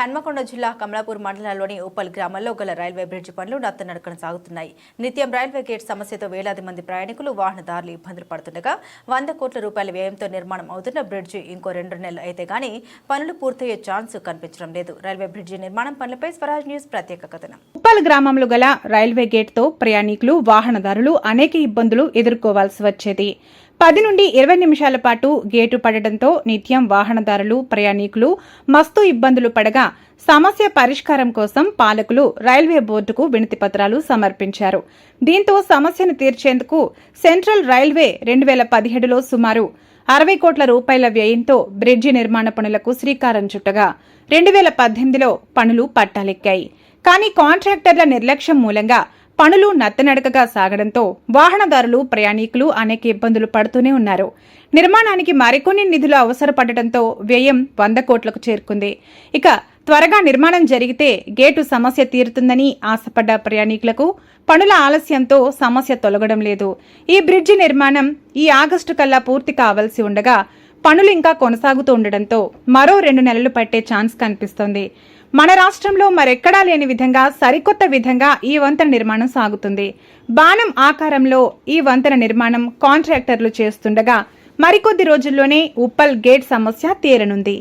హన్మకొండ జిల్లా కమలాపూర్ మండలంలోని ఉప్పల్ గ్రామంలో గల రైల్వే బ్రిడ్జి పనులు నత్తనడకన సాగుతున్నాయి. నిత్యం రైల్వే గేట్ సమస్యతో వేలాది మంది ప్రయాణికులు వాహనదారులు ఇబ్బందులు పడుతుండగా వంద కోట్ల రూపాయల వ్యయంతో నిర్మాణం అవుతున్న బ్రిడ్జి ఇంకో రెండు నెలలు అయితే గానీ పనులు పూర్తయ్యే ఛాన్స్ కనిపించడం లేదు. రైల్వే బ్రిడ్జి నిర్మాణం పనులపై స్వరాజ్ న్యూస్ ప్రత్యేక కథనం. ఉప్పల్ గ్రామంలో గల రైల్వే గేట్తో ప్రయాణికులు వాహనదారులు అనేక ఇబ్బందులు ఎదుర్కోవాల్సి వచ్చేది. పది నుండి ఇరవై నిమిషాల పాటు గేటు పడడంతో నిత్యం వాహనదారులు ప్రయాణికులు మస్తు ఇబ్బందులు పడగా సమస్య పరిష్కారం కోసం పాలకులు రైల్వే బోర్డుకు వినతి పత్రాలు సమర్పించారు. దీంతో సమస్యను తీర్చేందుకు సెంట్రల్ రైల్వే రెండు వేల పదిహేడులో సుమారు అరవై కోట్ల రూపాయల వ్యయంతో బ్రిడ్జి నిర్మాణ పనులకు శ్రీకారం చుట్టగా రెండు వేల పద్దెనిమిదిలో పనులు పట్టాలెక్కాయి. కానీ కాంట్రాక్టర్ల నిర్లక్ష్యం మూలంగా పనులు నత్తనడకగా సాగడంతో వాహనదారులు ప్రయాణికులు అనేక ఇబ్బందులు పడుతూనే ఉన్నారు. నిర్మాణానికి మరికొన్ని నిధులు అవసరపడటంతో వ్యయం వంద కోట్లకు చేరుకుంది. ఇక త్వరగా నిర్మాణం జరిగితే గేటు సమస్య తీరుతుందని ఆశపడ్డ ప్రయాణికులకు పనుల ఆలస్యంతో సమస్య తొలగడం లేదు. ఈ బ్రిడ్జి నిర్మాణం ఈ ఆగస్టు కల్లా పూర్తి కావలసి ఉండగా పనులు ఇంకా కొనసాగుతూ ఉండడంతో మరో రెండు నెలలు పట్టే ఛాన్స్ కనిపిస్తోంది. మన రాష్ట్రంలో మరెక్కడా లేని విధంగా సరికొత్త విధంగా ఈ వంతెన నిర్మాణం సాగుతుంది. బాణం ఆకారంలో ఈ వంతెన నిర్మాణం కాంట్రాక్టర్లు చేస్తుండగా మరికొద్ది రోజుల్లోనే ఉప్పల్ గేట్ సమస్య తీరనుంది.